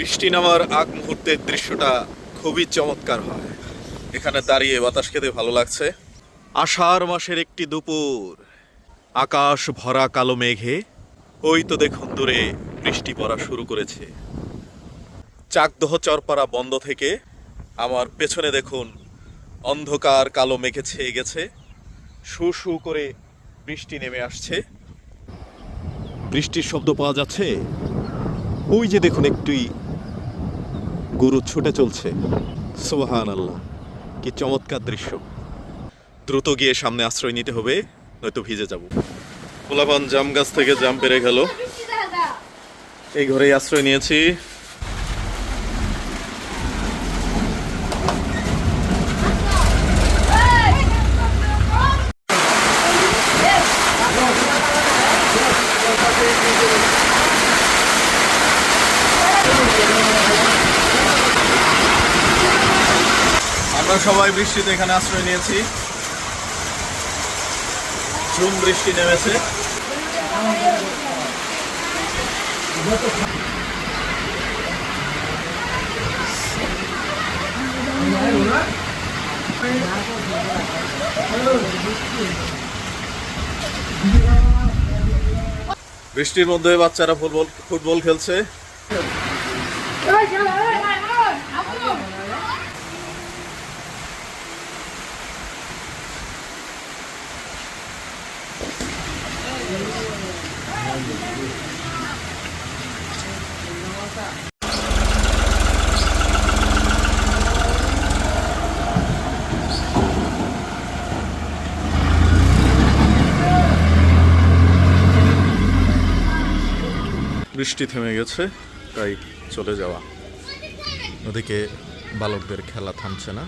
বৃষ্টি নামার আগ মুহূর্তের দৃশ্যটা খুবই চমৎকার হয়। এখানে দাঁড়িয়ে বাতাস খেতে ভালো লাগছে। আষাঢ় মাসের একটি দুপুর। আকাশ ভরা কালো মেঘে। ওই তো দেখুন দূরে বৃষ্টি পড়া শুরু করেছে। চাকদহ চরপাড়া বন্ধ থেকে আমার পেছনে দেখুন অন্ধকার কালো মেঘে ছেয়ে গেছে। শু শু করে বৃষ্টি নেমে আসছে। বৃষ্টির শব্দ পাওয়া যাচ্ছে। ওই যে দেখুন একটি গরু ছুটে চলছে। সোহান আল্লাহ কি চমৎকার দৃশ্য। দ্রুত গিয়ে সামনে আশ্রয় নিতে হবে, নয়তো ভিজে যাব। পোলাপান জাম গাছ থেকে জাম পেরে গেল। এই ঘরেই আশ্রয় নিয়েছি। আমরা সবাই বৃষ্টিতে এখানে আশ্রয় নিয়েছি। ঝুম বৃষ্টি নেমেছে। বৃষ্টির মধ্যে বাচ্চারা ফুটবল ফুটবল খেলছে। বৃষ্টি থেমে গেছে তাই চলে যাওয়া। ওদিকে বালকদের খেলা থামছে না।